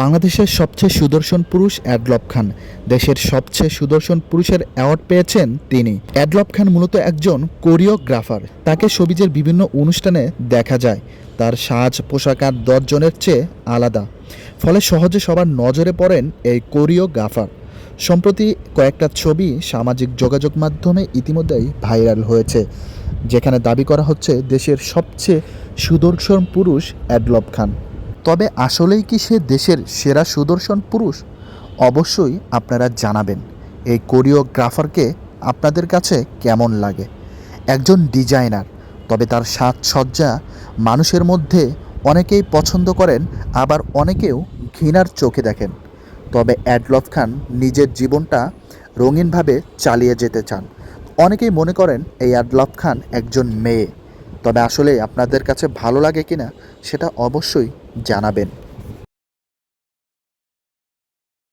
বাংলাদেশের সবচেয়ে সুদর্শন পুরুষ অ্যাডলব খান। দেশের সবচেয়ে সুদর্শন পুরুষের অ্যাওয়ার্ড পেয়েছেন তিনি। অ্যাডলব খান মূলত একজন কোরিওগ্রাফার। তাকে সবিজের বিভিন্ন অনুষ্ঠানে দেখা যায়। তার সাজ, পোশাক আর দশজনের চেয়ে আলাদা। ফলে সহজে সবার নজরে পড়েন এই কোরিওগ্রাফার। সম্প্রতি কয়েকটা ছবি সামাজিক যোগাযোগ মাধ্যমে ইতিমধ্যেই ভাইরাল হয়েছে, যেখানে দাবি করা হচ্ছে দেশের সবচেয়ে সুদর্শন পুরুষ অ্যাডলব খান। তবে আসলেই কি সে দেশের সেরা সুদর্শন পুরুষ? অবশ্যই আপনারা জানাবেন এই কোরিওগ্রাফারকে আপনাদের কাছে কেমন লাগে। একজন ডিজাইনার, তবে তার সাজসজ্জা মানুষের মধ্যে অনেকেই পছন্দ করেন, আবার অনেকেও ঘৃণার চোখে দেখেন। তবে অ্যাডলফ খান নিজের জীবনটা রঙিনভাবে চালিয়ে যেতে চান। অনেকেই মনে করেন এই অ্যাডলফ খান একজন মেয়ে। তবে আসলে আপনাদের কাছে ভালো লাগে কিনা সেটা অবশ্যই জানাবেন।